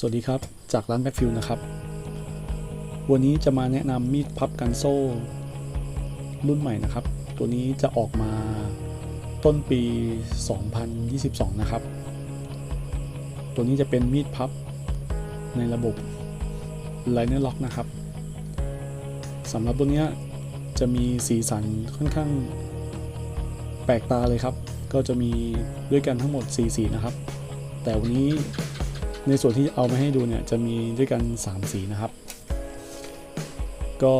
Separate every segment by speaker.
Speaker 1: สวัสดีครับ จากร้านแบ็คฟิลนะครับ วันนี้จะมาแนะนำมีดพับกันโซ่ รุ่นใหม่นะครับ ตัวนี้จะออกมาต้นปี 2022 นะครับ ตัวนี้จะเป็นมีดพับในระบบ Liner Lock นะครับสำหรับตัวเนี้ยจะมีสีสันค่อนข้างแปลกตาเลยครับ ก็จะมีด้วยกันทั้งหมด 4 สีนะครับ แต่วันนี้ ในส่วนที่เอามาให้ดูเนี่ยจะมีด้วยกัน 3 สีนะครับ ก็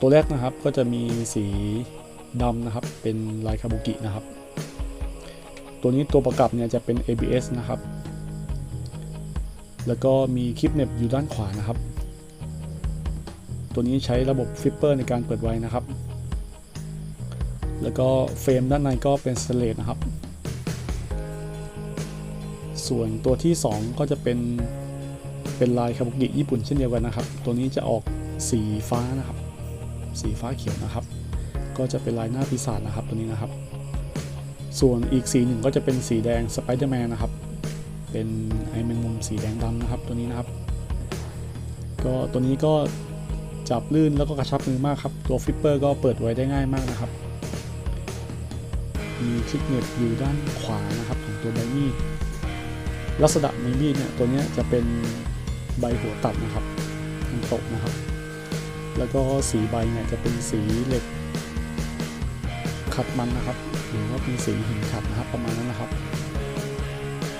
Speaker 1: ตัวแรกนะครับก็จะมีสีดำนะครับ เป็นลายคาบุกินะครับ ตัวนี้ตัวประกับเนี่ยจะเป็น ABS นะครับ แล้วก็มีคลิปเน็บอยู่ด้านขวานะครับ ตัวนี้ใช้ระบบฟิปเปอร์ในการเปิดไว้นะครับ แล้วก็เฟรมด้านในก็เป็นสเตเลสนะครับ ส่วนตัวที่ 2 ก็จะเป็นเป็นลายคาบุกิญี่ปุ่นเช่นเดียวกันนะครับ ตัวนี้จะออกสีฟ้านะครับ สีฟ้าเขียวนะครับ ก็จะเป็นลายหน้าปีศาจนะครับตัวนี้นะครับ ส่วนอีกสีหนึ่งก็จะเป็นสีแดงสไปเดอร์แมนนะครับ เป็นไอแมงมุมสีแดงดำนะครับ ตัวนี้นะครับ ก็ตัวนี้ก็จับลื่นแล้วก็กระชับมือมากครับ ตัวฟิปเปอร์ก็เปิดไว้ได้ง่ายมากนะครับ มีคลิปเน็บอยู่ด้านขวานะครับของตัวใบมีด ลักษณะในมีดเนี่ยตัวนี้จะเป็นใบหัวตัดนะครับทางตกนะครับ แล้วก็สีใบเนี่ยจะเป็นสีเหล็กขัดมันนะครับ หรือว่าเป็นสีหินขัดนะครับประมาณนั้นนะครับ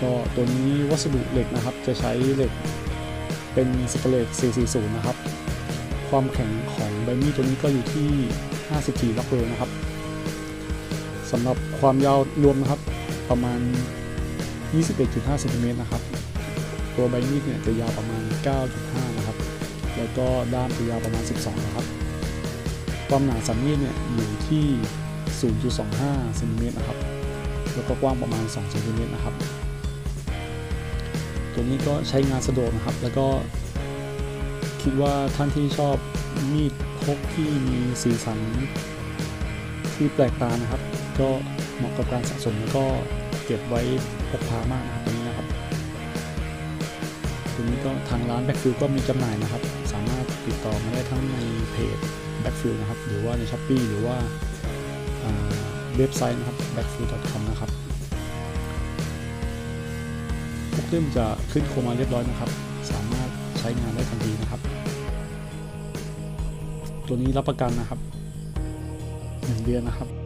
Speaker 1: ก็ตัวนี้วัสดุเหล็กนะครับ จะใช้เหล็กเป็นสเปรต440 นะครับ ความแข็งของใบมีดตัวนี้ก็อยู่ที่ 54 ล็อกเวลนะครับสำหรับความยาวรวมนะครับประมาณ 21.5เซนติเมตรนะครับ ตัวใบมีดเนี่ยจะยาวประมาณ 9.5 นะครับ แล้วก็ด้ามจะยาวประมาณ 12 นะครับ ความหนาสันมีดเนี่ยอยู่ที่ 0.25เซนติเมตรนะครับ แล้วก็กว้างประมาณ 2 เซนติเมตรนะครับ ตัวนี้ก็ใช้งานสะดวกนะครับ แล้วก็คิดว่าท่านที่ชอบมีดพกที่มีสีสันที่แปลกตานะครับ ก็เหมาะกับการสะสมแล้วก็ เก็บไว้พกพามากนะครับตัวนี้นะครับตัวนี้ก็ทางร้าน Backfield ก็มีจำหน่ายนะครับ สามารถติดต่อมาได้ทั้งในเพจ Backfield นะครับ หรือว่าใน s h อ p e e หรือว่าเว็บไซต์นะครับ backfield.com นะครับพวกเล่มจะขึ้นโครงมาเรียบร้อยนะครับ สามารถใช้งานได้ทันทีนะครับ ตัวนี้รับประกันนะครับหนึ่งเดือนนะครับ